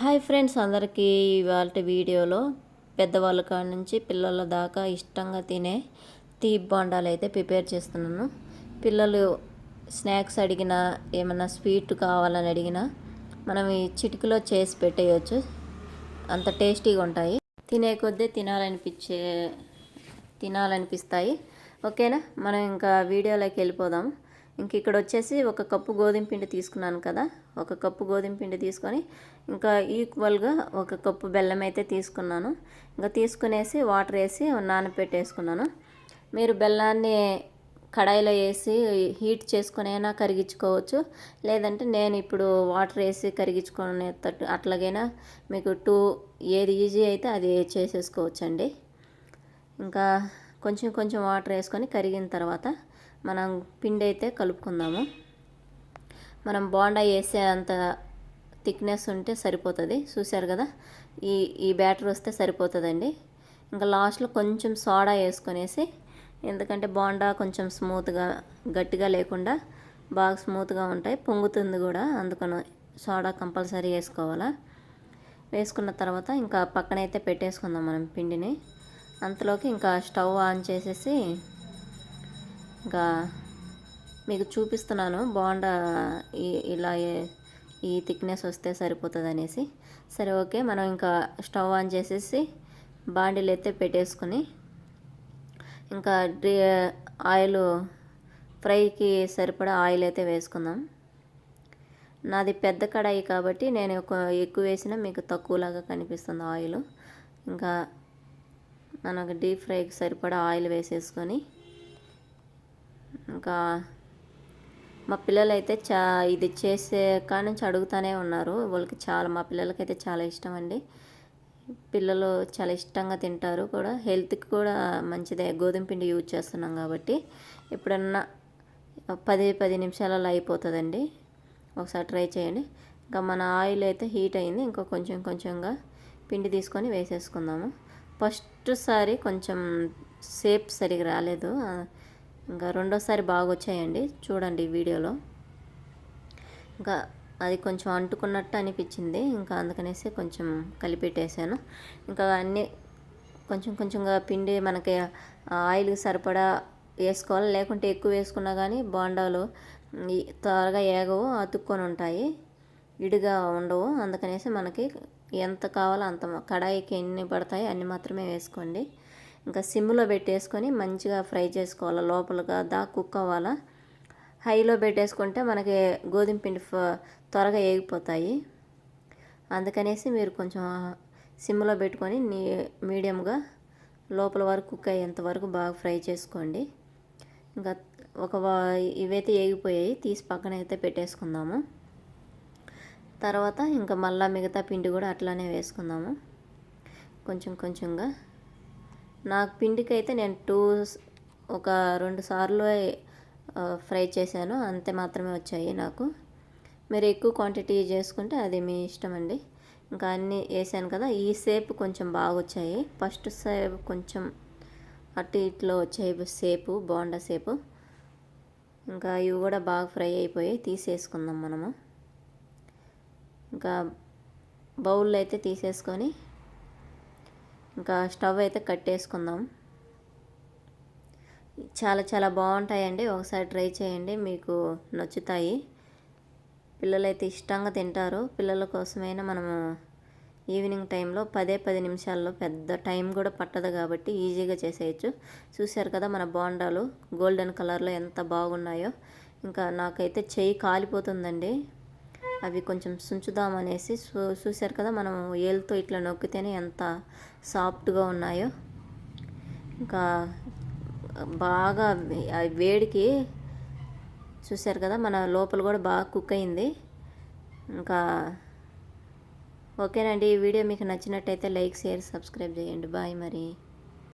Hi friends అందరికీ ఇవాళ వీడియోలో పెద్దవాళ్ళ కాడ నుంచి పిల్లల దాకా ఇష్టంగా తినే తీ బొండాలు అయితే ప్రిపేర్ చేస్తున్నాను. పిల్లలు స్నాక్స్ అడిగినా ఏమైనా స్వీట్ కావాలని అడిగినా మనం ఈ చిటికలో చేసి పెట్టేయచ్చు. అంత టేస్టీగా ఉంటాయి. తినే కొద్దీ తినాలనిపించే తినాలనిపిస్తాయి. ఓకేనా? మనం ఇంకా వీడియోలోకి వెళ్ళిపోదాం. ఇంక ఇక్కడ వచ్చేసి ఒక కప్పు గోధుమ పిండి తీసుకున్నాను కదా ఒక కప్పు గోధుమ పిండి తీసుకొని ఇంకా ఈక్వల్గా ఒక కప్పు బెల్లం అయితే తీసుకున్నాను. ఇంకా తీసుకునేసి వాటర్ వేసి నానబెట్టేసుకున్నాను మీరు బెల్లాన్ని కడాయిలో వేసి హీట్ చేసుకునైనా కరిగించుకోవచ్చు లేదంటే నేను ఇప్పుడు వాటర్ వేసి కరిగించుకునేటట్టు అట్లాగైనా మీకు టూ ఏది ఈజీ అయితే అది చేసేసుకోవచ్చండి. ఇంకా కొంచెం కొంచెం వాటర్ వేసుకొని కరిగిన తర్వాత మనం పిండి అయితే కలుపుకుందాము. మనం బోండా వేసే అంత థిక్నెస్ ఉంటే సరిపోతుంది. చూశారు కదా? ఈ ఈ బ్యాటర్ వస్తే సరిపోతుందండి. ఇంకా లాస్ట్లో కొంచెం సోడా వేసుకొనేసి ఎందుకంటే బోండా కొంచెం స్మూత్గా గట్టిగా లేకుండా బాగా స్మూత్గా ఉంటాయి. పొంగుతుంది కూడా అందుకని సోడా కంపల్సరీ వేసుకోవాలా. వేసుకున్న తర్వాత ఇంకా పక్కనైతే పెట్టేసుకుందాం మనం పిండిని. అంతలోకి ఇంకా స్టవ్ ఆన్ చేసేసి ఇంకా మీకు చూపిస్తున్నాను. బోండా ఇలా ఈ థిక్నెస్ వస్తే సరిపోతుంది అనేసి సరే ఓకే. మనం ఇంకా స్టవ్ ఆన్ చేసేసి బాండీలు అయితే పెట్టేసుకొని ఇంకా ఆయిల్ ఫ్రైకి సరిపడా ఆయిల్ అయితే వేసుకుందాం. నాది పెద్ద కడాయి కాబట్టి నేను ఎక్కువ వేసినా మీకు తక్కువలాగా కనిపిస్తుంది ఆయిల్. ఇంకా మనకు డీప్ ఫ్రైకి సరిపడా ఆయిల్ వేసేసుకొని ఇంకా మా పిల్లలు అయితే చా ఇది చేసే కాడ నుంచి అడుగుతూనే ఉన్నారు. వాళ్ళకి చాలా మా పిల్లలకైతే చాలా ఇష్టం అండి. పిల్లలు చాలా ఇష్టంగా తింటారు కూడా. హెల్త్కి కూడా మంచిదే. గోధుమ పిండి యూజ్ చేస్తున్నాం కాబట్టి. ఎప్పుడన్నా పది పది నిమిషాలలో అయిపోతుందండి. ఒకసారి ట్రై చేయండి. ఇంకా మన ఆయిల్ అయితే హీట్ అయింది. ఇంకా కొంచెం కొంచెంగా పిండి తీసుకొని వేసేసుకుందాము. ఫస్ట్ సారి కొంచెం సేప్ సరిగా రాలేదు. ఇంకా రెండోసారి బాగా వచ్చాయండి చూడండి వీడియోలో. ఇంకా అది కొంచెం అంటుకున్నట్టు అనిపించింది. ఇంకా అందుకనేసి కొంచెం కలిపెట్టేసాను ఇంకా అన్నీ కొంచెం కొంచెంగా పిండి మనకి ఆయిల్ సరిపడా వేసుకోవాలి. లేకుంటే ఎక్కువ వేసుకున్నా కానీ బోండాలు త్వరగా ఏగవు అతుక్కొని ఉంటాయి. విడిగా ఉండవు. అందుకనేసి మనకి ఎంత కావాలో అంత కడాయికి ఎన్ని పడతాయి అన్ని మాత్రమే వేసుకోండి. ఇంకా సిమ్లో పెట్టేసుకొని మంచిగా ఫ్రై చేసుకోవాలి లోపలగా దా కుక్ అవ్వాలా. హైలో పెట్టేసుకుంటే మనకి గోధుమ పిండి త్వరగా ఏగిపోతాయి. అందుకనేసి మీరు కొంచెం సిమ్లో పెట్టుకొని నీ మీడియంగా లోపల వరకు కుక్ అయ్యేంత వరకు బాగా ఫ్రై చేసుకోండి. ఇంకా ఒక ఇవైతే ఏగిపోయాయి తీసి పక్కన అయితే పెట్టేసుకుందాము. తర్వాత ఇంకా మళ్ళీ మిగతా పిండి కూడా అట్లానే వేసుకుందాము. కొంచెం కొంచెంగా నాకు పిండికి అయితే నేను టూ ఒక రెండు సార్లు ఫ్రై చేశాను. అంతే మాత్రమే వచ్చాయి నాకు. మీరు ఎక్కువ క్వాంటిటీ చేసుకుంటే అది మీ ఇష్టం అండి. ఇంకా అన్నీ వేసాను కదా ఈ సేపు కొంచెం బాగా వచ్చాయి. ఫస్ట్ సేపు కొంచెం అటు ఇట్లో వచ్చాయి సేపు బోండా సేపు ఇంకా ఇవి కూడా బాగా ఫ్రై అయిపోయి తీసేసుకుందాం మనము. ఇంకా బౌల్లో అయితే తీసేసుకొని ఇంకా స్టవ్ అయితే కట్టేసుకుందాం. చాలా చాలా బాగుంటాయండి. ఒకసారి ట్రై చేయండి. మీకు నచ్చుతాయి. పిల్లలైతే ఇష్టంగా తింటారు. పిల్లల కోసమైనా మనము ఈవినింగ్ టైంలో పదే పది నిమిషాల్లో పెద్ద టైం కూడా పట్టదు కాబట్టి ఈజీగా చేసేయచ్చు. చూశారు కదా మన బోండాలు గోల్డెన్ కలర్లో ఎంత బాగున్నాయో. ఇంకా నాకైతే చెయ్యి కాలిపోతుందండి. అవి కొంచెం సుంచుదామనేసి చూశారు కదా మనం ఏళ్ళతో ఇట్లా నొక్కితేనే ఎంత సాఫ్ట్గా ఉన్నాయో. ఇంకా బాగా వేడికి చూశారు కదా మన లోపల కూడా బాగా కుక్ అయింది. ఇంకా ఓకేనండి ఈ వీడియో మీకు నచ్చినట్టయితే లైక్ షేర్ సబ్స్క్రైబ్ చేయండి. బాయ్ మరి.